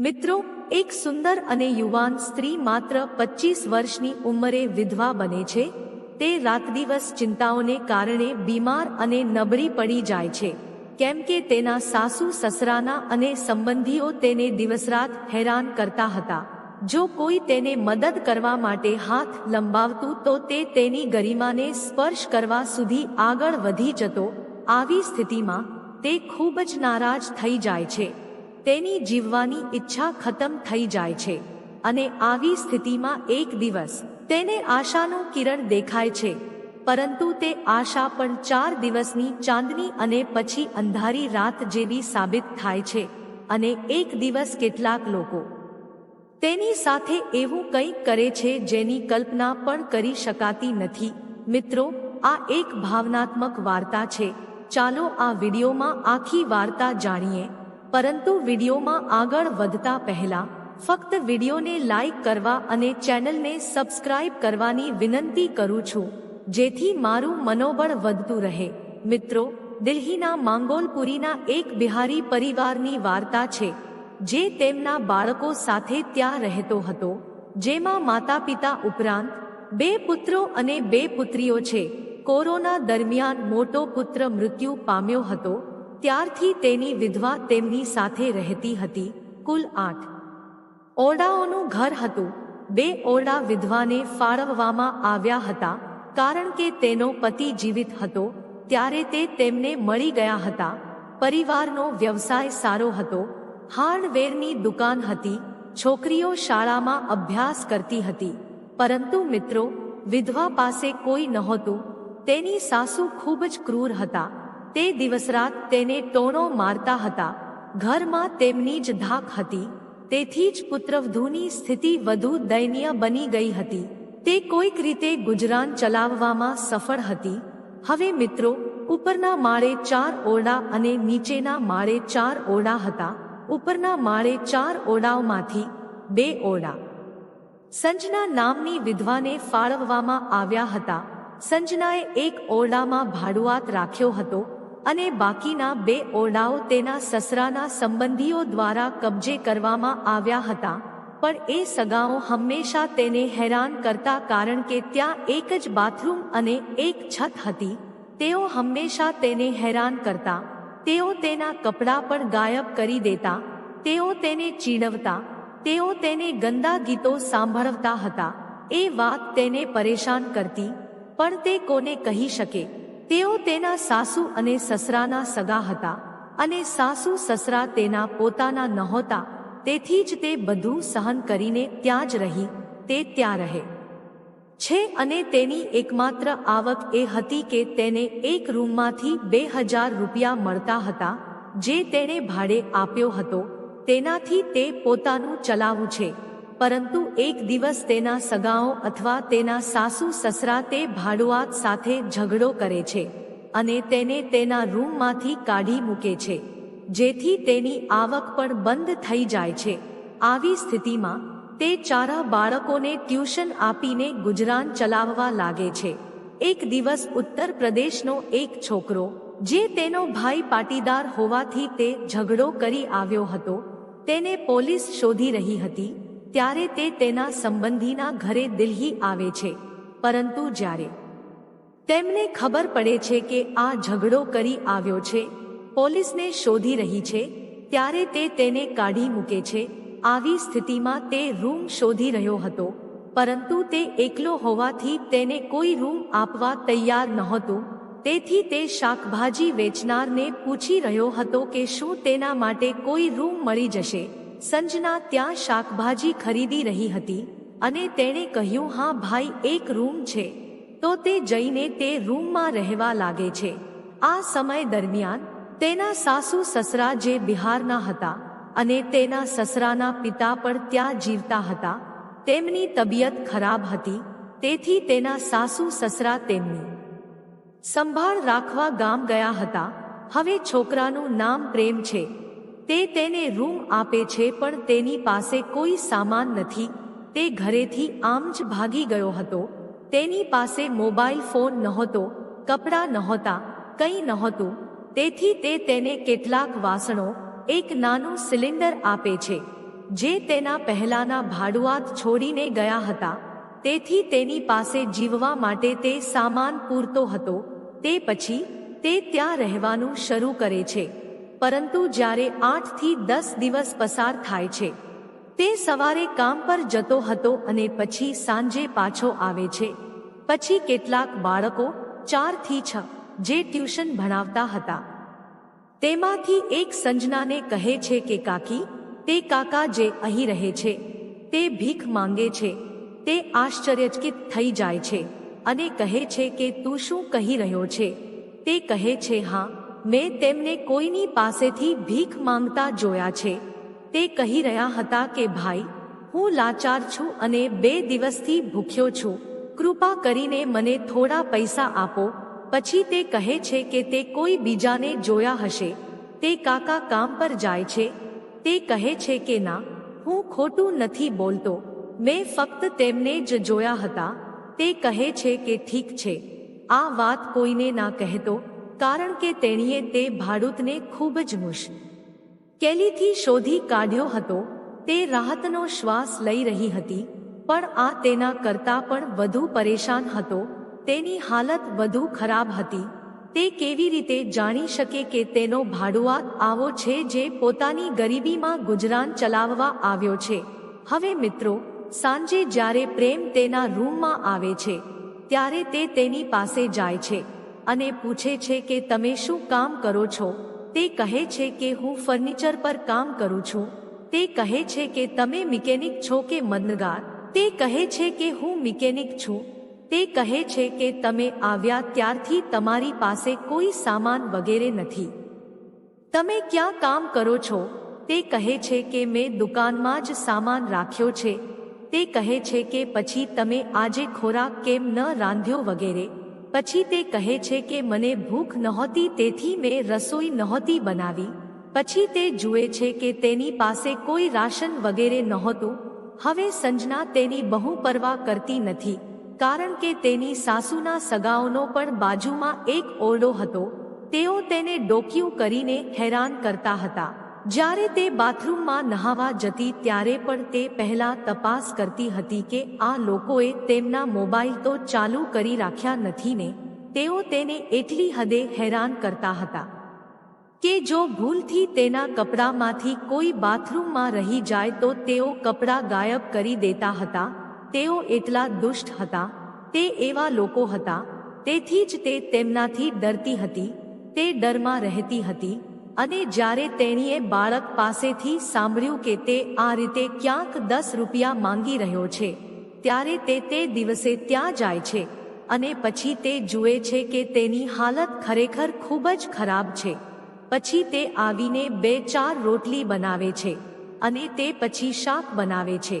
મિત્રો, એક સુંદર અને યુવાન સ્ત્રી માત્ર પચીસ વર્ષની ઉંમરે વિધવા બને છે. તે રાતદિવસ ચિંતાઓને કારણે બીમાર અને નબળી પડી જાય છે. કેમ કે તેના સાસુ, સસરાના અને સંબંધીઓ તેને દિવસરાત હેરાન કરતા હતા. જો કોઈ તેને મદદ કરવા માટે હાથ લંબાવતું, તો તે તેની ગરિમાને સ્પર્શ કરવા સુધી આગળ વધી જતો. આવી સ્થિતિમાં તે ખૂબ જ નારાજ થઈ જાય છે. તેની જીવવાની ઈચ્છા ખતમ થઈ જાય છે અને આવી સ્થિતિમાં એક દિવસ તેને આશાનું કિરણ દેખાય છે. પરંતુ તે આશા પણ ચાર દિવસની ચાંદની અને પછી અંધારી રાત જેવી સાબિત થાય છે અને એક દિવસ કેટલાક લોકો તેની સાથે એવું કંઈક કરે છે જેની કલ્પના પણ કરી શકાતી નથી. મિત્રો, આ એક ભાવનાત્મક વાર્તા છે. ચાલો આ વિડીયોમાં આખી વાર્તા જાણીએ. પરંતુ વિડીયોમાં આગળ વધતા પહેલા, ફક્ત વિડીયોને લાઈક કરવા અને ચેનલને સબસ્ક્રાઇબ કરવાની વિનંતી કરું છું, જેથી મારું મનોબળ વધતું રહે. મિત્રો, દિલ્હીના માંગોલપુરીના એક બિહારી પરિવારની વાર્તા છે, જે તેમના બાળકો સાથે ત્યાં રહેતો હતો, જેમાં માતા પિતા ઉપરાંત, બે પુત્રો અને બે પુત્રીઓ છે. કોરોના દરમિયાન મોટો પુત્ર મૃત્યુ પામ્યો હતો ત્યારથી તેની વિધવા તેમની સાથે રહેતી હતી કુલ આઠ. ઓરડાઓનું ઘર હતું. બે ઓરડા વિધવાને ફાળવવામાં આવ્યા હતા કારણ કે તેનો પતિ જીવિત હતો. ત્યારે તે તેમને મળી ગયા હતા. પરિવારનો વ્યવસાય સારો હતો. હાર્ડવેરની દુકાન હતી. છોકરીઓ શાળામાં અભ્યાસ કરતી હતી. પરંતુ મિત્રો, વિધવા પાસે કોઈ નહોતું. તેની સાસુ ખૂબ જ ક્રૂર હતા. તે દિવસરાત તેને ટોણો મારતા હતા. ઘરમાં તેમની જ ધાક હતી. તેથી જ પુત્રવધૂની સ્થિતિ વધુ દયનીય બની ગઈ હતી. તે કોઈક રીતે ગુજરાન ચલાવવામાં સફળ હતી. હવે મિત્રો, ઉપરના માળે ચાર ઓરડા અને નીચેના માળે ચાર ઓરડા હતા. ઉપરના માળે ચાર ઓરડાઓમાંથી બે ઓરડા સંજના નામની વિધવાને ફાળવવામાં આવ્યા હતા. સંજનાએ એક ઓરડામાં ભાડુઆત રાખ્યો હતો. અને બાકીના બે ઓરડાઓ તેના સસરાના સંબંધીઓ દ્વારા કબજે કરવામાં આવ્યા હતા. પણ એ સગાઓ હંમેશા તેને હેરાન કરતા કારણ કે ત્યાં એક જ બાથરૂમ અને એક છત હતી. તેઓ હંમેશા તેને હેરાન કરતા. તેઓ તેના કપડાં પણ ગાયબ કરી દેતા. તેઓ તેને ચીડવતા તેઓ તેને ગંદા ગીતો સાંભળવતા હતા. એ વાત તેને પરેશાન કરતી. પણ તે કોને કહી શકે? તેઓ તેના સાસુ અને સસરાના સગા હતા અને સાસુ સસરા તેના પોતાના નહોતા. તેથી જ તે બધું સહન કરીને ત્યાં જ રહી, તે ત્યાં રહે. છે અને તેની એકમાત્ર આવક એ હતી કે તેને એક રૂમમાંથી બે હજાર રૂપિયા મળતા હતા, જે તેણે ભાડે આપ્યો હતો. તેનાથી તે પોતાનું ચલાવું છે. પરંતુ એક દિવસ તેના સગાઓ અથવા તેના સાસુ સસરા તે ભાડુઆત સાથે ઝઘડો કરે છે અને તેને તેના રૂમમાંથી કાઢી મૂકે છે, જેથી તેની આવક પણ બંધ થઈ જાય છે. આવી સ્થિતિમાં તે ચારા બાળકોને ટ્યુશન આપીને ગુજરાન ચલાવવા લાગે છે. એક દિવસ ઉત્તર પ્રદેશનો એક છોકરો, જે તેનો ભાઈ પાટીદાર હોવાથી તે ઝઘડો કરી આવ્યો હતો, તેને પોલીસ શોધી રહી હતી ત્યારે તે તેના સંબંધીના ઘરે દિલ્હી આવે છે. પરંતુ જ્યારે તેમને ખબર પડે છે કે આ ઝઘડો કરી આવ્યો છે, પોલીસને શોધી રહી છે, ત્યારે તે તેને કાઢી મૂકે છે. આવી સ્થિતિમાં તે રૂમ શોધી રહ્યો હતો, પરંતુ તે એકલો હોવાથી તેને કોઈ રૂમ આપવા તૈયાર નહોતું. તેથી તે શાકભાજી વેચનારને પૂછી રહ્યો હતો કે શું તેના માટે કોઈ રૂમ મળી જશે. સંજના ત્યાં શાકભાજી ખરીદી રહી હતી અને તેણે કહ્યું, હા ભાઈ, એક રૂમ છે. તો તે જઈને તે રૂમમાં રહેવા લાગે છે. આ સમય દરમિયાન તેના સાસુ સસરા જે બિહારના હતા અને તેના સસરાના પિતા પણ ત્યાં જીવતા હતા, તેમની તબિયત ખરાબ હતી, તેથી તેના સાસુ સસરા તેમની સંભાળ રાખવા ગામ ગયા હતા. હવે છોકરાનું નામ પ્રેમ છે. તે તેને રૂમ આપે છે, પણ તેની પાસે કોઈ સામાન નથી. તે ઘરેથી આમ જ ભાગી ગયો હતો. તેની પાસે મોબાઈલ ફોન નહોતો, કપડાં નહોતા, કંઈ નહોતું. તેથી તે તેને કેટલાક વાસણો, એક નાનું સિલિન્ડર આપે છે, જે તેના પહેલાના ભાડુઆત છોડીને ગયા હતા. તેથી તેની પાસે જીવવા માટે તે સામાન પૂરતો હતો. તે પછી તે ત્યાં રહેવાનું શરૂ કરે છે. પરંતુ જ્યારે આઠથી દસ દિવસ પસાર થાય છે, તે સવારે કામ પર જતો હતો અને પછી સાંજે પાછો આવે છે. પછી કેટલાક બાળકો ચારથી છ જે ટ્યુશન ભણાવતા હતા. તેમાંથી એક સંજનાને કહે છે કે, કાકી, તે કાકા જે અહીં રહે છે, તે ભીખ માંગે છે, તે આશ્ચર્યચકિત થઈ જાય છે અને કહે છે કે, તું શું કહી રહ્યો છે? તે કહે છે, હા મેં તેમને કોઈની પાસેથી ભીખ માંગતા જોયા છે. તે કહી રહ્યા હતા કે, ભાઈ, હું લાચાર છું અને બે દિવસથી ભૂખ્યો છું. કૃપા કરીને મને થોડા પૈસા આપો. પછી તે કહે છે કે, તે કોઈ બીજાને જોયા હશે. તે કાકા કામ પર જાય છે. તે કહે છે કે, ના, હું ખોટું નથી બોલતો. મેં ફક્ત તેમને જ જોયા હતા. તે કહે છે કે, ઠીક છે. આ વાત કોઈને ના કહેતો. કારણ કે તેણીએ તે ભાડૂતને ખૂબ જ મુશ. કેલીથી શોધી કાઢ્યો હતો, તે રાહતનો શ્વાસ લઈ રહી હતી, પણ આ તેના કરતાં પણ વધુ પરેશાન હતો, તેની હાલત વધુ ખરાબ હતી, તે કેવી રીતે જાણી શકે કે તેનો ભાડુઆત આવો છે જે પોતાની ગરીબીમાં ગુજરાન ચલાવવા આવ્યો છે. હવે મિત્રો, સાંજે જ્યારે પ્રેમ તેના રૂમમાં આવે છે, ત્યારે તે તેની પાસે જાય છે. અને પૂછે છે કે તમે શું કામ કરો છો? તે કહે છે કે હું ફર્નિચર પર કામ કરું છું. તે કહે છે કે તમે મિકેનિક છો કે મનગાર તે કહે છે કે હું મિકેનિક છું. તે કહે છે કે તમે આવ્યા ત્યારથી તમારી પાસે કોઈ સામાન વગેરે નથી. તમે ક્યાં કામ કરો છો? તે કહે છે કે મેં દુકાનમાં જ સામાન રાખ્યો છે. તે કહે છે કે પછી તમે આજે ખોરાક કેમ ન રાંધ્યો વગેરે? પછી તે કહે છે કે મને ભૂખ નહોતી, તેથી મેં રસોઈ નહોતી બનાવી. પછી તે જુએ છે કે તેની પાસે કોઈ રાશન વગેરે નહોતું. હવે સંજના તેની બહુ પરવા કરતી નથી, કારણ કે તેની સાસુના સગાઓનો પણ બાજુમાં એક ઓરડો હતો. તેઓ તેને ડોક્યું કરીને હેરાન કરતા હતા. જ્યારે તે બાથરૂમમાં નહાવા જતી ત્યારે પણ તે પહેલા તપાસ કરતી હતી કે આ લોકોએ તેમના મોબાઈલ તો ચાલુ કરી રાખ્યા નથી ને, તેઓ તેને એટલી હદે હેરાન કરતા હતા કે જો ભૂલથી તેના કપડામાંથી કોઈ બાથરૂમમાં રહી જાય તો તેઓ કપડાં ગાયબ કરી દેતા હતા, તેઓ એટલા દુષ્ટ હતા, તે એવા લોકો હતા, તેથી જ તે તેમનાથી ડરતી હતી, તે ડરમાં રહેતી હતી અને જ્યારે તેણીએ બાળક પાસેથી સાંભળ્યું કે તે આ રીતે ક્યાંક દસ રૂપિયા માંગી રહ્યો છે, ત્યારે તે તે દિવસે ત્યાં જાય છે અને પછી તે જુએ છે કે તેની હાલત ખરેખર ખૂબ જ ખરાબ છે. પછી તે આવીને બે ચાર રોટલી બનાવે છે અને તે પછી શાક બનાવે છે.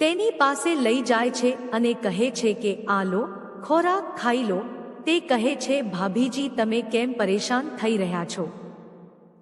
તેની પાસે લઈ જાય છે અને કહે છે કે, આ લો, ખોરાક ખાઈ લો. તે કહે છે, ભાભીજી, તમે કેમ પરેશાન થઈ રહ્યા છો?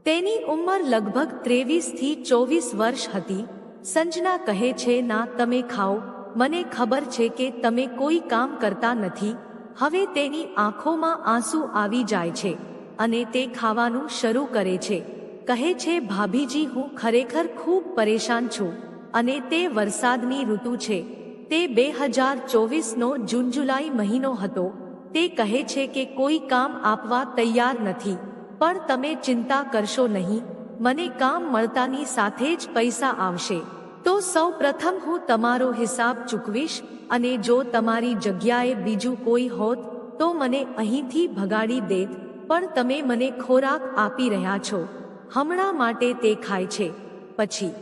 તેની ઉંમર લગભગ ત્રેવીસથી ચોવીસ વર્ષ હતી. સંજના કહે છે, ના, તમે ખાઓ. મને ખબર છે કે તમે કોઈ કામ કરતા નથી. હવે તેની આંખોમાં આંસુ આવી જાય છે અને તે ખાવાનું શરૂ કરે છે. કહે છે, ભાભીજી, હું ખરેખર ખૂબ પરેશાન છું અને તે વરસાદની ઋતુ છે. તે બે હજાર ચોવીસનો જૂન જુલાઈ મહિનો હતો. તે કહે છે કે કોઈ કામ આપવા તૈયાર નથી. પણ તમે ચિંતા કરશો નહીં. મને કામ મળતાની સાથે જ પૈસા આવશે. તો સૌ પ્રથમ હું તમારો હિસાબ ચૂકવીશ અને જો તમારી જગ્યાએ બીજું કોઈ હોત, તો મને અહીંથી ભગાડી દેત. પણ તમે મને ખોરાક આપી રહ્યા છો. હમણાં માટે તે ખાય છે. પછી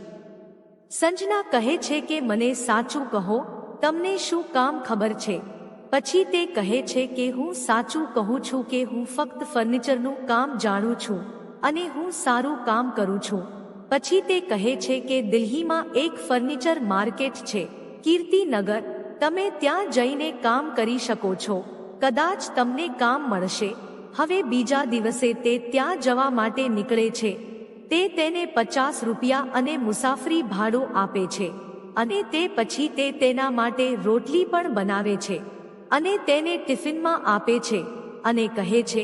સંજના કહે છે કે મને સાચું કહો, તમને શું કામ ખબર છે? પછી તે કહે છે કે હું સાચું કહું છું કે હું ફક્ત ફર્નિચરનું કામ જાણું છું અને હું સારું કામ કરું છું. પછી તે કહે છે કે દિલ્હીમાં એક ફર્નિચર માર્કેટ છે, કીર્તિનગર. તમે ત્યાં જઈને કામ કરી શકો છો. કદાચ તમને કામ મળશે. હવે બીજા દિવસે તે ત્યાં જવા માટે નીકળે છે. તે તેને પચાસ રૂપિયા અને મુસાફરી ભાડું આપે છે. અને તે પછી તે તેના માટે રોટલી પણ બનાવે છે. અને તેને ટિફિનમાં આપે છે અને કહે છે,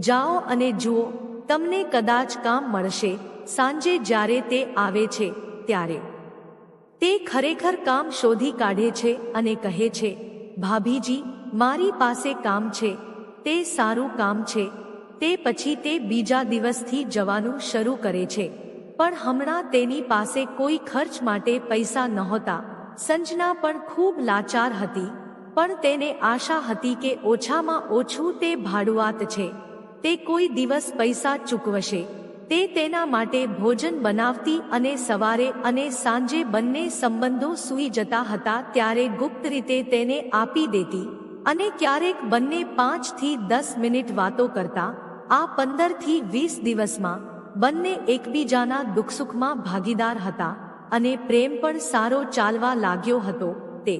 જાઓ અને જુઓ, તમને કદાચ કામ મળશે, સાંજે જ્યારે તે આવે છે, ત્યારે. તે ખરેખર કામ શોધી કાઢે છે અને કહે છે, ભાભીજી, મારી પાસે કામ છે, તે સારું કામ છે. તે પછી તે બીજા દિવસથી જવાનું શરૂ કરે છે. પણ હમણાં તેની પાસે કોઈ ખર્ચ માટે પૈસા નહોતા. સંજના પણ ખૂબ લાચાર હતી. પણ તેને આશા હતી કે ઓછામાં ઓછું તે ભાડુઆત છે. તે કોઈ દિવસ પૈસા ચૂકવશે. તે તેના માટે ભોજન બનાવતી અને સવારે અને સાંજે બંને સંબંધો સૂઈ જતા હતા ત્યારે ગુપ્ત રીતે તેને આપી દેતી અને ક્યારેક બંને પાંચથી દસ મિનિટ વાતો કરતા. આ પંદરથી વીસ દિવસમાં બંને એકબીજાના દુઃખસુખમાં ભાગીદાર હતા અને પ્રેમ પણ સારો ચાલવા લાગ્યો હતો તે.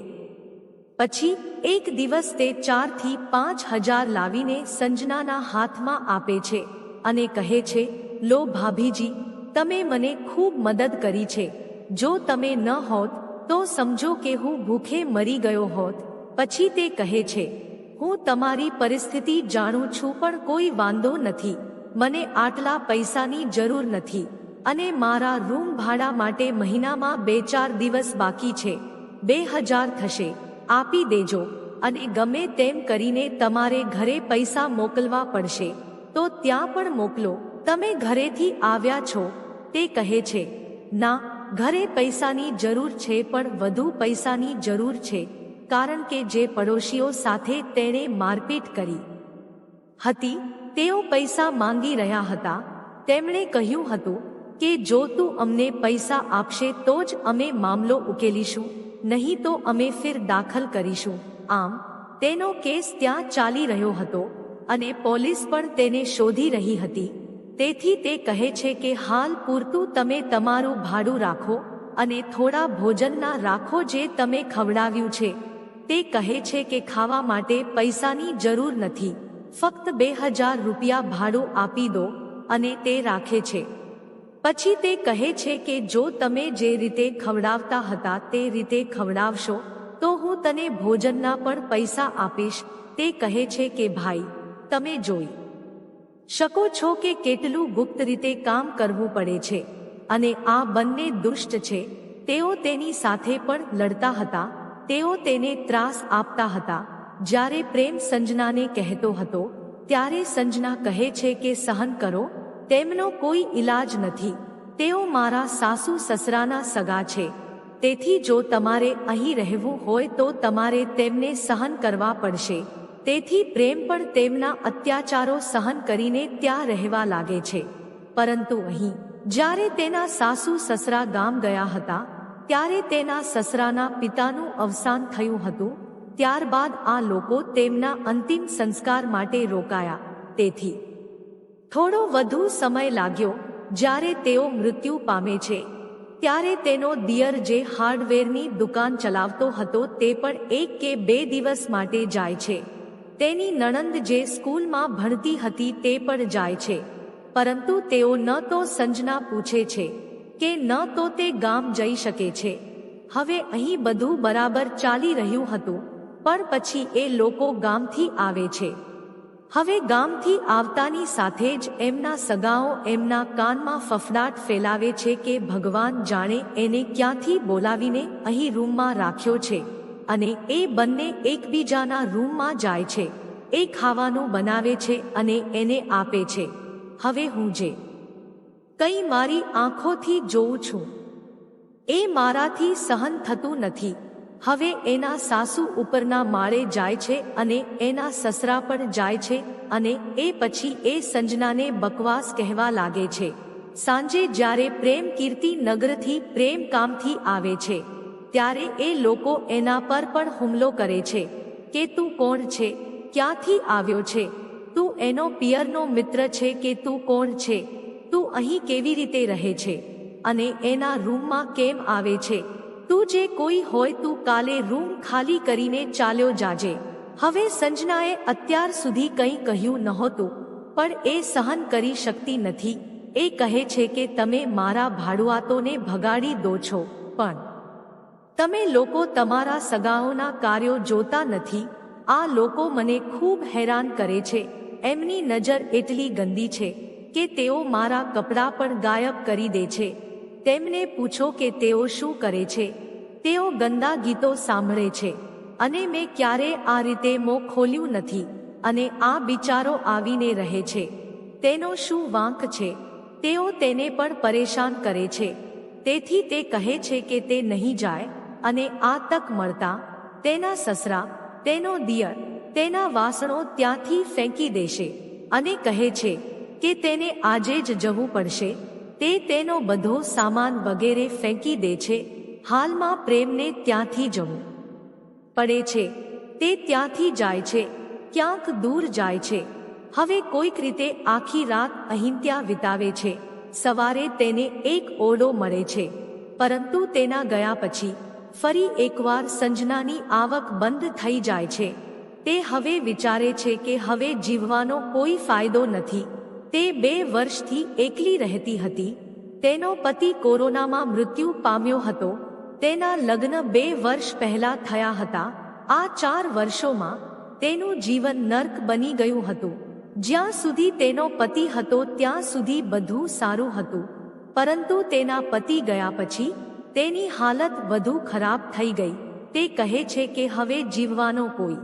પછી એક દિવસ તે ચારથી પાંચ હજાર લાવીને સંજનાના હાથમાં આપે છે અને કહે છે, લો ભાભીજી, તમે મને ખૂબ મદદ કરી છે. જો તમે ન હોત, તો સમજો કે હું ભૂખે મરી ગયો હોત. પછી તે કહે છે, હું તમારી પરિસ્થિતિ જાણું છું પણ કોઈ વાંધો નથી. મને આટલા પૈસાની જરૂર નથી અને મારા રૂમ ભાડા માટે મહિનામાં બે ચાર દિવસ બાકી છે. બે હજાર થશે. આપી દેજો અને ગમે તેમ કરીને તમારે ઘરે પૈસા મોકલવા પડશે. તો ત્યાં પણ મોકલો. તમે ઘરેથી આવ્યા છો. તે કહે છે, ના, ઘરે પૈસાની જરૂર છે પણ વધુ પૈસાની જરૂર છે. કારણ કે જે પડોશીઓ સાથે તેણે મારપીટ કરી હતી, તેઓ પૈસા માંગી રહ્યા હતા. તેમણે કહ્યું હતું કે, જો તું અમને પૈસા આપશે તો જ અમે મામલો ઉકેલીશું. નહીં તો અમે ફિર દાખલ કરીશું. આમ, તેનો કેસ ત્યાં ચાલી રહ્યો હતો અને પોલીસ પણ તેને શોધી રહી હતી. તેથી તે કહે છે કે, હાલ પૂરતું તમે તમારું ભાડું રાખો અને થોડા ભોજનના રાખો જે તમે ખવડાવ્યું છે. તે કહે છે કે, ખાવા માટે પૈસાની જરૂર નથી. ફક્ત બે હજાર રૂપિયા ભાડું આપી દો અને તે રાખે છે. પછી તે કહે છે કે જો તમે જે રીતે ખવડાવતા હતા તે રીતે ખવડાવશો, તો હું તને ભોજનના પણ પૈસા આપીશ. તે કહે છે કે, ભાઈ, તમે જોઈ શકો છો કે કેટલું ગુપ્ત રીતે કામ કરવું પડે છે અને આ બંને દુષ્ટ છે. તેઓ તેની સાથે પણ લડતા હતા, તેઓ તેને ત્રાસ આપતા હતા. જ્યારે પ્રેમ સંજનાને કહેતો હતો, ત્યારે સંજના કહે છે કે, સહન કરો તેમનો કોઈ ઈલાજ નથી. તેઓ મારા સાસુ સસરાના સગા છે. તેથી જો તમારે અહીં રહેવું હોય તો તમારે તેમને સહન કરવા પડશે. તેથી પ્રેમ પણ તેમના અત્યાચારો સહન કરીને ત્યાં રહેવા લાગે છે. પરંતુ અહીં, જ્યારે તેના સાસુ સસરા ગામ ગયા હતા, ત્યારે તેના સસરાના પિતાનું અવસાન થયું હતું, ત્યારબાદ આ લોકો તેમના અંતિમ સંસ્કાર માટે રોકાયા. તેથી થોડો વધુ સમય લાગ્યો જ્યારે તેઓ મૃત્યુ પામે છે. ત્યારે તેનો દિયર જે હાર્ડવેરની દુકાન ચલાવતો હતો તે પણ એક કે બે દિવસ માટે જાય છે. તેની નણંદ જે સ્કૂલમાં ભણતી હતી તે પણ જાય છે. પરંતુ તેઓ ન તો સંજના પૂછે છે કે ન તો તે ગામ જઈ શકે છે. હવે અહીં બધું બરાબર ચાલી રહ્યું હતું, પણ પછી એ લોકો ગામથી આવે છે. હવે ગામથી આવતાની સાથે જ એમના સગાઓ એમના કાનમાં ફફડાટ ફેલાવે છે કે ભગવાન જાણે એને ક્યાંથી બોલાવીને અહીં રૂમમાં રાખ્યો છે. અને એ બંને એકબીજાના રૂમમાં જાય છે. એ ખાવાનું બનાવે છે અને એને આપે છે. હવે હું જે કંઈ મારી આંખોથી જોઉં છું. એ મારાથી સહન થતું નથી. હવે એના સાસુ ઉપરના માળે જાય છે અને એના સસરા પણ જાય છે અને એ પછી એ સંજનાને બકવાસ કહેવા લાગે છે. સાંજે જ્યારે પ્રેમ કીર્તિ નગરથી પ્રેમ કામથી આવે છે, ત્યારે એ લોકો એના પર પણ હુમલો કરે છે. કે તું કોણ છે? ક્યાંથી આવ્યો છે? તું એનો પિયરનો મિત્ર છે કે તું કોણ છે? તું અહીં કેવી રીતે રહે છે? અને એના રૂમમાં કેમ આવે છે? તું જે કોઈ હોય તું કાલે રૂમ ખાલી કરીને ચાલ્યો જાજે. હવે સંજનાએ અત્યાર સુધી કંઈ કહ્યું નહોતું, પણ એ સહન કરી શકતી નથી. એ કહે છે કે તમે મારા ભાડુઆતોને ભગાડી દો છો, પણ તમે લોકો તમારા સગાઓના કાર્યો જોતા નથી. આ લોકો મને ખૂબ હેરાન કરે છે. એમની નજર એટલી ગંદી છે કે તેઓ મારા કપડાં પણ ગાયબ કરી દે છે. તેમને પૂછો કે તેઓ શું કરે છે. તેઓ ગંદા ગીતો સાંભળે છે. અને મેં ક્યારે આ રીતે મોં ખોલ્યું નથી. અને આ બિચારો આવીને રહે છે. તેનો શું વાંક છે? તેઓ તેને પણ પરેશાન કરે છે. તેથી તે કહે છે કે તે નહીં જાય. અને આ તક મળતા, તેના સસરા, તેનો દિયર, તેના વાસણો ત્યાંથી ફેંકી દેશે. અને કહે છે કે તેને આજે જ જવું પડશે. તે તેનો બધો સામાન વગેરે ફેંકી દે છે. હાલમાં પ્રેમને ત્યાંથી જવું પડે છે. તે ત્યાંથી જાય છે. ક્યાંક દૂર જાય છે. હવે કોઈક રીતે આખી રાત અહીં ત્યાં વિતાવે છે. સવારે તેને એક ઓરડો મળે છે. પરંતુ તેના ગયા પછી ફરી એકવાર સંજનાની આવક બંધ થઈ જાય છે. તે હવે વિચારે છે કે હવે જીવવાનો કોઈ ફાયદો નથી. તે બે વર્ષથી એકલી રહેતી હતી. તેનો પતિ કોરોનામાં મૃત્યુ પામ્યો હતો. તેના લગ્ન બે વર્ષ પહેલા થયા હતા. આ ચાર વર્ષોમાં તેનું જીવન નર્ક બની ગયું હતું. જ્યાં સુધી તેનો પતિ હતો ત્યાં સુધી બધું સારું હતું. પરંતુ તેના પતિ ગયા પછી તેની હાલત વધુ ખરાબ થઈ ગઈ. તે કહે છે કે હવે જીવવાનો કોઈ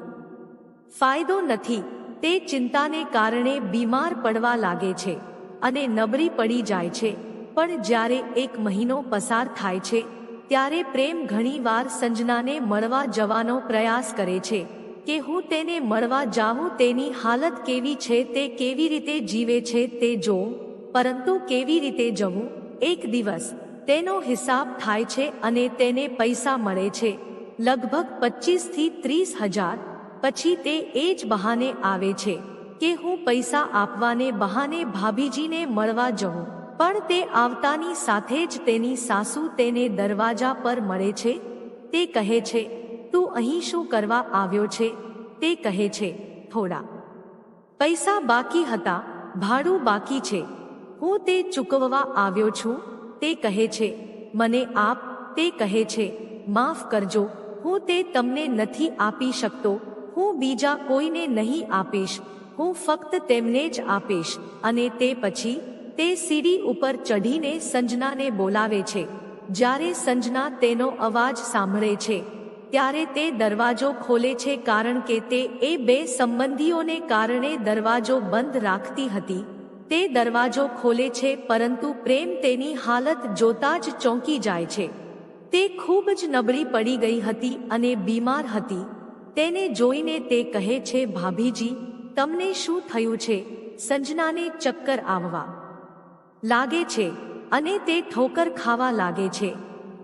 ફાયદો નથી. તે ચિંતાને કારણે બીમાર પડવા લાગે છે અને નબળી પડી જાય છે. પણ જ્યારે એક મહિનો પસાર થાય છે, ત્યારે પ્રેમ ઘણીવાર સંજનાને મળવા જવાનો પ્રયાસ કરે છે કે હું તેને મળવા જાઉં, તેની હાલત કેવી છે, તે કેવી રીતે જીવે છે, તે જોઉં. પરંતુ કેવી રીતે જવું? એક દિવસ તેનો હિસાબ થાય છે અને તેને પૈસા મળે છે. લગભગ પચીસથી ત્રીસ હજાર પછી તે એ જ બહાને આવે છે કે હું પૈસા આપવાને બહાને ભાભીજીને મળવા જઉં. પણ તે આવતાની સાથે જ તેની સાસુ તેને દરવાજા પર મળે છે. તે કહે છે, તું અહીં શું કરવા આવ્યો છે? તે કહે છે, થોડા પૈસા બાકી હતા, ભાડું બાકી છે. હું તે ચૂકવવા આવ્યો છું. તે કહે છે, મને આપ. તે કહે છે, માફ કરજો, હું તે તમને નથી આપી શકતો. હું બીજા કોઈને નહીં આપીશ. હું ફક્ત તેમને જ આપીશ. અને તે પછી, તે સીડી ઉપર ચઢીને સંજનાને બોલાવે છે. જ્યારે સંજના તેનો અવાજ સાંભળે છે, ત્યારે તે દરવાજો ખોલે છે કારણ કે તે એ બે સંબંધીઓને કારણે દરવાજો બંધ રાખતી હતી. તે દરવાજો ખોલે છે પરંતુ પ્રેમ તેની હાલત જોતા જ ચોંકી જાય છે. તે ખૂબ જ નબળી પડી ગઈ હતી અને બીમાર હતી. તેને જોઈને તે કહે છે, ભાભીજી, તમને શું થયું છે? સંજનાને ચક્કર આવવા લાગે છે અને તે ઠોકર ખાવા લાગે છે.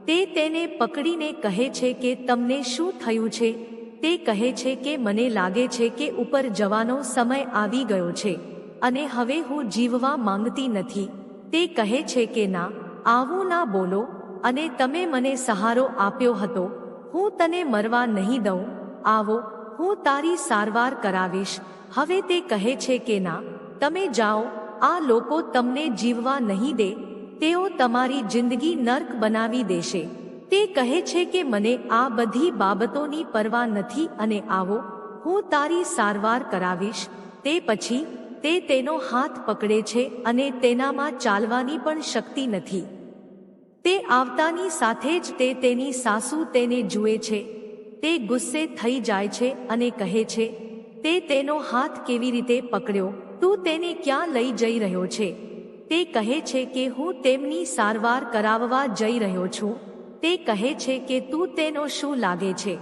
તે તેને પકડીને કહે છે કે, તમને શું થયું છે? તે કહે છે કે, મને લાગે છે કે ઉપર જવાનો સમય આવી ગયો છે અને હવે હું જીવવા માંગતી નથી. તે કહે છે કે, ના, આવું ના બોલો અને તમે મને સહારો આપ્યો હતો. હું તને મરવા નહીં દઉં. આવો, હું તારી સારવાર કરાવીશ. હવે તે કહે છે કે ના, તમે જાઓ, આ લોકો તમને જીવવા નહીં દે, તેઓ તમારી જિંદગી નર્ક બનાવી દેશે. તે કહે છે કે મને આ બધી બાબતોની પરવા નથી અને આવો, હું તારી સારવાર કરાવીશ. તે પછી, તે તેનો હાથ પકડે છે અને તેનામાં ચાલવાની પણ શક્તિ નથી. તે આવતાની સાથે જ તે તેની સાસુ તેને જુએ છે. તે ગુસ્સે થઈ જાય છે અને કહે છે, તે તેનો હાથ કેવી રીતે પકડ્યો? તું તેને ક્યાં લઈ જઈ રહ્યો છે? તે કહે છે કે, હું તેમની સારવાર કરાવવા જઈ રહ્યો છું. તે કહે છે કે, તું તેનો શું લાગે છે?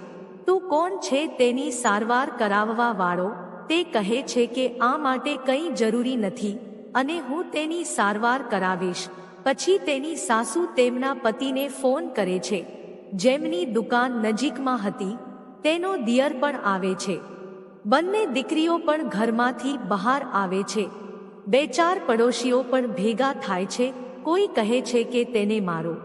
તું કોણ છે તેની સારવાર કરાવવા વાળો? તે કહે છે કે, આ માટે કંઈ જરૂરી નથી અને હું તેની સારવાર કરાવીશ. પછી તેની સાસુ તેમના પતિને ફોન કરે છે. જેમની દુકાન નજીકમાં હતી, તેનો દિયર પણ આવે છે. બંને દીકરીઓ પણ ઘરમાંથી બહાર આવે છે. બે ચાર પડોશીઓ પણ ભેગા થાય છે, કોઈ કહે છે કે તેને મારો.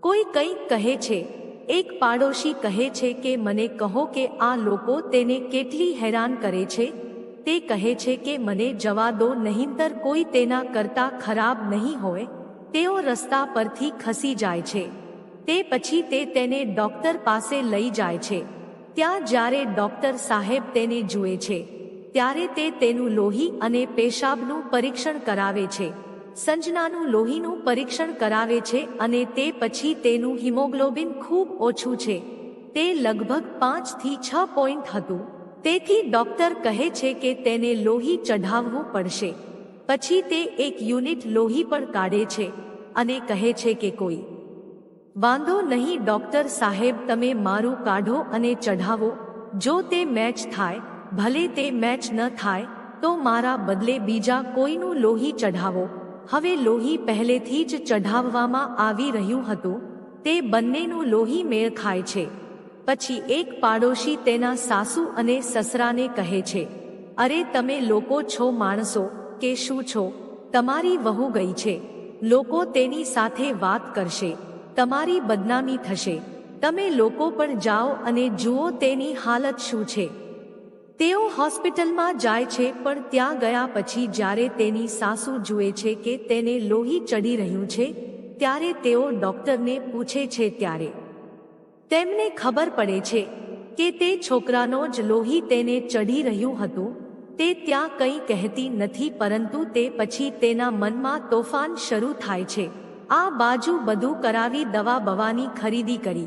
કોઈ કંઈક કહે છે, એક પાડોશી કહે છે કે મને કહો કે આ લોકો તેને કેટલી હેરાન કરે છે, તે કહે છે કે મને જવા દો, નહીંતર કોઈ તેના કરતા ખરાબ નહીં હોય, તેઓ રસ્તા પરથી ખસી જાય છે. તે પછી તે તેને ડોક્ટર પાસે લઈ જાય છે. ત્યાં જ્યારે ડોક્ટર સાહેબ તેને જુએ છે, ત્યારે તે તેનું લોહી અને પેશાબનું પરીક્ષણ કરાવે છે. સંજનાનું લોહીનું પરીક્ષણ કરાવે છે અને તે પછી તેનું હિમોગ્લોબિન ખૂબ ઓછું છે. તે લગભગ પાંચથી છ પોઈન્ટ હતું. તેથી ડોક્ટર કહે છે કે તેને લોહી ચઢાવવું પડશે. પછી તે એક યુનિટ લોહી પણ કાઢે છે અને કહે છે કે કોઈ વાંધો નહીં, ડોક્ટર સાહેબ, તમે મારું કાઢો અને ચઢાવો. જો તે મેચ થાય, ભલે તે મેચ ન થાય, તો મારા બદલે બીજા કોઈનું લોહી ચઢાવો. હવે લોહી પહેલેથી જ ચઢાવવામાં આવી રહ્યું હતું. તે બંનેનું લોહી મેળ ખાય છે. પછી એક પાડોશી તેના સાસુ અને સસરાને કહે છે, અરે, તમે લોકો છો માણસો, કે શું છો? તમારી વહુ ગઈ છે. લોકો તેની સાથે વાત કરશે. તમારી બદનામી થશે. તમે લોકો પણ જાઓ અને જુઓ તેની હાલત શું છે. તેઓ હોસ્પિટલમાં જાય છે, પણ ત્યાં ગયા પછી જ્યારે તેની સાસુ જુએ છે કે તેને લોહી ચડી રહ્યું છે, ત્યારે તેઓ ડોક્ટરને પૂછે છે ત્યારે. તેમને ખબર પડે છે કે તે છોકરાનો જ લોહી તેને ચઢી રહ્યું હતું. તે ત્યાં કંઈ કહેતી નથી, પરંતુ તે પછી તેના મનમાં તોફાન શરૂ થાય છે. આ બાજુ બધું કરાવી દવા બવાની ખરીદી કરી.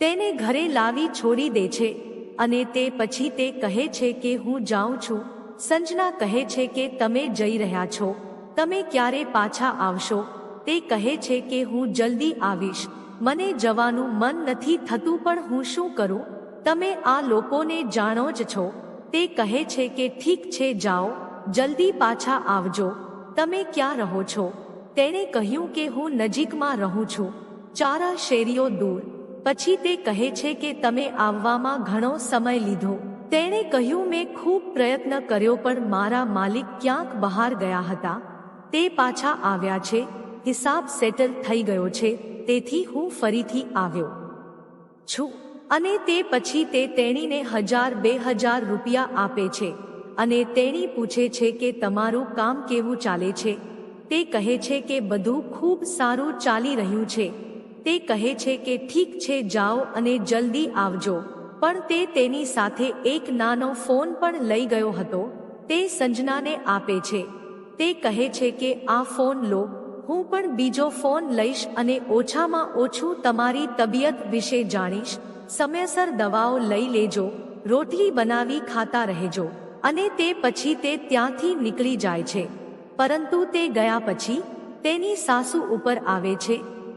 તેને ઘરે લાવી છોડી દે છે અને તે પછી તે કહે છે કે હું જાઉં છું. સંજના કહે છે કે તમે જઈ રહ્યા છો. તમે ક્યારે પાછા આવશો? તે કહે છે કે હું જલ્દી આવીશ. મને જવાનું મન નથી થતું પણ હું શું કરું? તમે આ લોકોને જાણો જ છો. તે કહે છે કે ઠીક છે, જાઓ. જલ્દી પાછા આવજો. તમે ક્યાં રહો છો? તેણે કહ્યું કે હું નજીકમાં રહું છું. ચારા શેરીઓ દૂર. પછી તે કહે છે કે તમે આવવામાં ઘણો સમય લીધો. તેણે કહ્યું, મેં ખૂબ પ્રયત્ન કર્યો, પણ મારા માલિક ક્યાંક બહાર ગયા હતા. તે પાછા આવ્યા છે. હિસાબ સેટલ થઈ ગયો છે. તેથી હું ફરીથી આવ્યો છું. અને તે પછી તે તેણીને હજાર બે હજાર રૂપિયા આપે છે. અને તેણી પૂછે છે કે તમારું કામ કેવું ચાલે છે? તે કહે છે કે બધું ખૂબ સારું ચાલી રહ્યું છે. તે કહે છે કે ઠીક છે, જાઓ અને જલ્દી આવજો. પણ તે તેની સાથે એક નાનો ફોન પણ લઈ ગયો હતો. તે સંજનાને આપે છે. તે કહે છે કે, આ ફોન લો. હું પણ બીજો ફોન લઈશ અને ઓછામાં ઓછું તમારી તબિયત વિશે જાણીશ. સમયસર દવાઓ લઈ લેજો. રોટલી બનાવી ખાતા રહેજો. અને તે પછી તે ત્યાંથી નીકળી જાય છે. પરંતુ તે ગયા પછી, તેની સાસુ ઉપર આવે છે,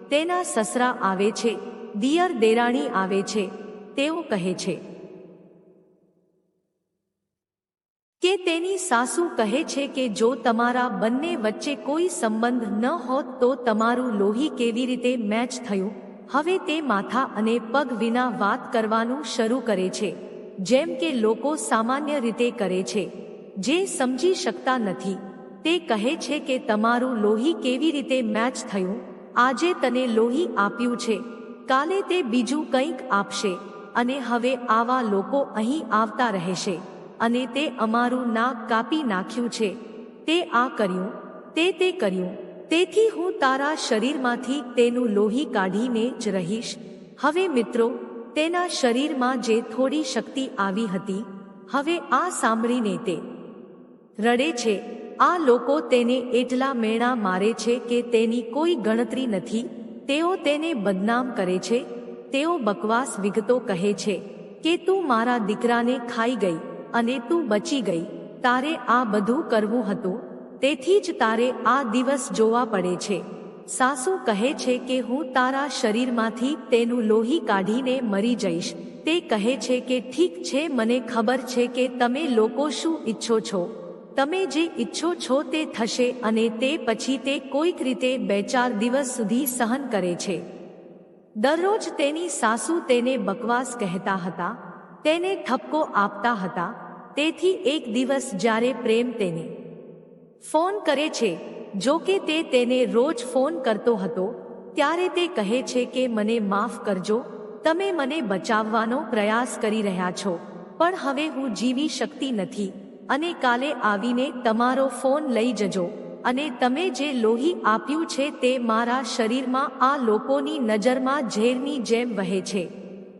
તેના સસરા આવે છે, દિયર દેરાણી આવે છે, તેઓ કહે છે. કે તેની સાસુ કહે છે કે જો તમારા બંને વચ્ચે કોઈ સંબંધ ન હોત તો તમારું લોહી કેવી રીતે મેચ થયું? હવે તે માથા અને પગ વિના વાત કરવાનું શરૂ કરે છે, જેમ કે લોકો સામાન્ય રીતે કરે છે, જે સમજી શકતા નથી. તે કહે છે કે તમારું લોહી કેવી રીતે મેચ થયું? આજે તને લોહી આપ્યું છે. કાલે તે બીજું કંઈક આપશે. અને હવે આવા લોકો અહીં આવતા રહેશે. અને તે અમારું નાક કાપી નાખ્યું છે. તે આ કર્યું. તે તે કર્યું. તેથી હું તારા શરીરમાંથી તેનું લોહી કાઢીને જ રહીશ. હવે મિત્રો, તેના શરીરમાં જે થોડી શક્તિ આવી હતી, હવે આ સાંભળીને તે રડે છે. આ લોકો તેને એટલા મેણા મારે છે કે તેની કોઈ ગણતરી નથી, તેઓ તેને બદનામ કરે છે, તેઓ બકવાસ વિગતો કહે છે કે તું મારા દીકરાને ખાઈ ગઈ અને તું બચી ગઈ, તારે આ બધું કરવું હતું, તેથી જ તારે આ દિવસ જોવા પડે છે. સાસુ કહે છે કે હું તારા શરીરમાંથી તેનું લોહી કાઢીને મરી જઈશ, તે કહે છે કે ઠીક છે, મને ખબર છે કે તમે લોકો શું ઈચ્છો છો. તમે જે ઈચ્છો છો તે થશે અને તે પછી તે કોઈક રીતે બે ચાર દિવસ સુધી સહન કરે છે. દરરોજ તેની સાસુ તેને બકવાસ કહેતા હતા, તેને ઠપકો આપતા હતા, તેથી એક દિવસ જ્યારે પ્રેમ તેને ફોન કરે છે, જો કે તે તેને રોજ ફોન કરતો હતો, ત્યારે તે કહે છે કે મને માફ કરજો, તમે મને બચાવવાનો પ્રયાસ કરી રહ્યા છો, પણ હવે હું જીવી શકતી નથી. અને કાલે આવીને તમારો ફોન લઈ જજો. અને તમે જે લોહી આપ્યું છે તે મારા શરીરમાં આ લોકોની નજરમાં ઝેરની જેમ વહે છે.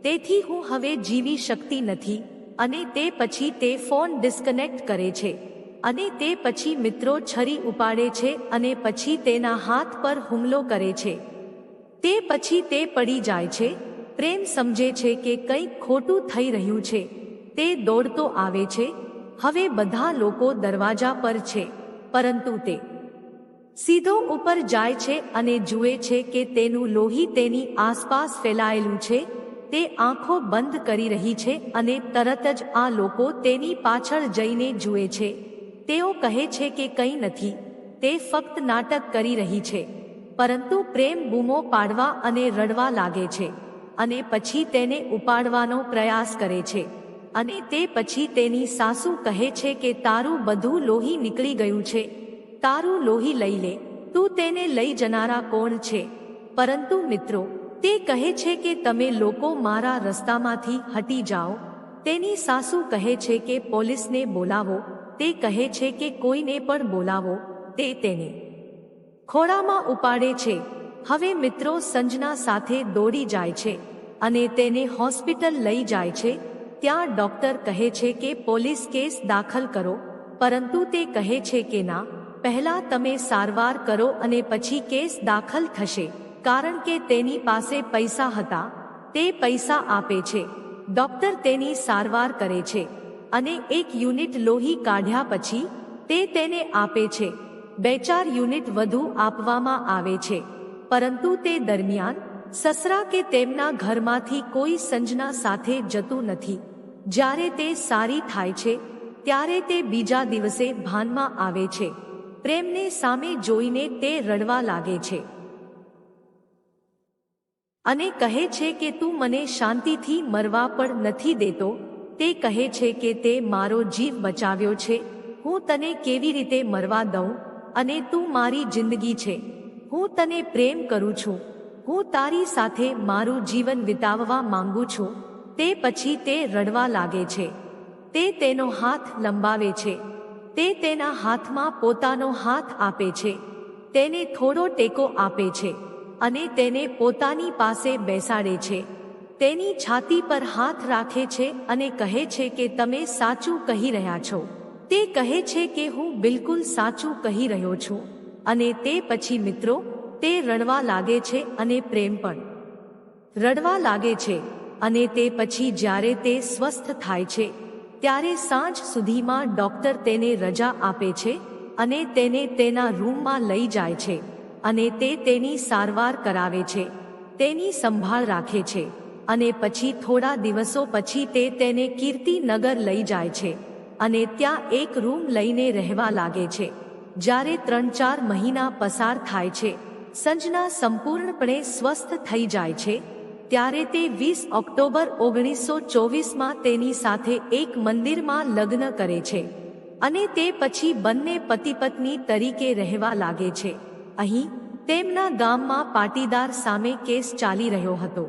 તેથી હું હવે જીવી શકતી નથી. અને તે પછી તે ફોન ડિસ્કનેક્ટ કરે છે. અને તે પછી મિત્રો છરી ઉપાડે છે અને પછી તેના હાથ પર હુમલો કરે છે. તે પછી તે પડી જાય છે. પ્રેમ સમજે છે કે કંઈક ખોટું થઈ રહ્યું છે. તે દોડતો આવે છે. હવે બધા લોકો દરવાજા પર છે, પરંતુ તે સીધો ઉપર જાય છે અને જુએ છે કે તેનું લોહી તેની આસપાસ ફેલાયેલું છે, તે આંખો બંધ કરી રહી છે અને તરત જ આ લોકો તેની પાછળ જઈને જુએ છે. તેઓ કહે છે કે કંઈ નથી, તે ફક્ત નાટક કરી રહી છે, પરંતુ પ્રેમ બૂમો પાડવા અને રડવા લાગે છે અને પછી તેને ઉપાડવાનો પ્રયાસ કરે છે. અને તે પછી તેની સાસુ કહે છે કે તારું બધું લોહી નીકળી ગયું છે. તારું લોહી લઈ લે. તું તેને લઈ જનારા કોણ છે? પરંતુ મિત્રો, તે કહે છે કે તમે લોકો મારા રસ્તામાંથી હટી જાઓ. તેની સાસુ કહે છે કે પોલીસને બોલાવો. તે કહે છે કે કોઈને પણ બોલાવો. તે તેને ખોળામાં ઉપાડે છે. હવે મિત્રો, સંજના સાથે દોડી જાય છે અને તેને હોસ્પિટલ લઈ જાય છે. ત્યાં ડોક્ટર કહે છે કે પોલીસ કેસ દાખલ કરો, પરંતુ તે કહે છે કે ના, પહેલા તમે સારવાર કરો અને પછી કેસ દાખલ થશે, કારણ કે તેની પાસે પૈસા હતા, તે પૈસા આપે છે. ડોક્ટર તેની સારવાર કરે છે, અને એક યુનિટ લોહી કાઢ્યા પછી, તે તેને આપે છે. બે ચાર યુનિટ વધુ આપવામાં આવે છે, પરંતુ તે દરમિયાન સસરા કે તેમના ઘરમાંથી કોઈ સંજના સાથે જતું નથી. જ્યારે તે સારી થાય છે, ત્યારે તે બીજા દિવસે ભાનમાં આવે છે. પ્રેમને સામે જોઈને તે રડવા લાગે છે. અને કહે છે કે તું મને શાંતિથી મરવા પણ નથી દેતો, તે કહે છે કે તે મારો જીવ બચાવ્યો છે, હું તને કેવી રીતે મરવા દઉં, અને તું મારી જિંદગી છે. હું તને પ્રેમ કરું છું. હું તારી સાથે મારું જીવન વિતાવવા માંગુ છું, તે પછી તે રડવા લાગે છે. તે તેનો હાથ લંબાવે છે. તે તેના હાથમાં પોતાનો હાથ આપે છે. તેને થોડો ટેકો આપે છે અને તેને પોતાની પાસે બેસાડે છે. તેની છાતી પર હાથ રાખે છે અને કહે છે કે તમે સાચું કહી રહ્યા છો. તે કહે છે કે હું બિલકુલ સાચું કહી રહ્યો છું. અને તે પછી મિત્રો તે રડવા લાગે છે અને પ્રેમ પણ. રડવા લાગે છે અને તે પછી જ્યારે તે સ્વસ્થ થાય છે, ત્યારે સાંજ સુધીમાં ડૉક્ટર તેને રજા આપે છે અને તેને તેના રૂમમાં લઈ જાય છે અને તે તેની સારવાર કરાવે છે, તેની સંભાળ રાખે છે અને પછી થોડા દિવસો પછી તે તેને કીર્તિનગર લઈ જાય છે અને ત્યાં એક રૂમ લઈને રહેવા લાગે છે, જ્યારે ત્રણ ચાર મહિના પસાર થાય છે. સંજના સંપૂર્ણપણે સ્વસ્થ થઈ જાય છે, ત્યારે તે વીસ ઓક્ટોબર ઓગણીસો ચોવીસમાં તેની સાથે એક મંદિરમાં લગ્ન કરે છે અને તે પછી બંને પતિ પત્ની તરીકે રહેવા લાગે છે. અહીં તેમના ગામમાં પાટીદાર સામે કેસ ચાલી રહ્યો હતો.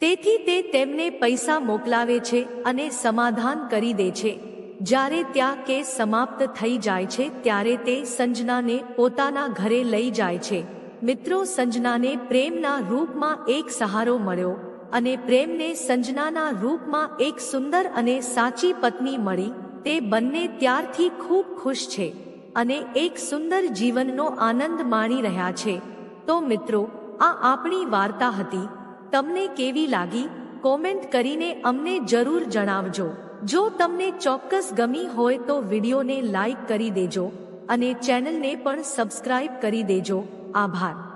તેથી તે તેમને પૈસા મોકલાવે છે અને સમાધાન કરી દે છે. જ્યારે ત્યાં કેસ સમાપ્ત થઈ જાય છે ત્યારે તે સંજનાને પોતાના ઘરે લઈ જાય છે. મિત્રો, સંજનાને પ્રેમના રૂપમાં એક સહારો મળ્યો અને પ્રેમને સંજનાના રૂપમાં એક સુંદર અને સાચી પત્ની મળી. તે બંને ત્યારથી ખૂબ ખુશ છે અને એક સુંદર જીવનનો આનંદ માણી રહ્યા છે. તો મિત્રો, આ આપણી વાર્તા હતી. તમને કેવી લાગી? કોમેન્ટ કરીને અમને જરૂર જણાવજો. જો તમને ચોક્કસ ગમી હોય તો વિડીયોને લાઈક કરી દેજો અને ચેનલને પણ સબસ્ક્રાઇબ કરી દેજો. આભાર.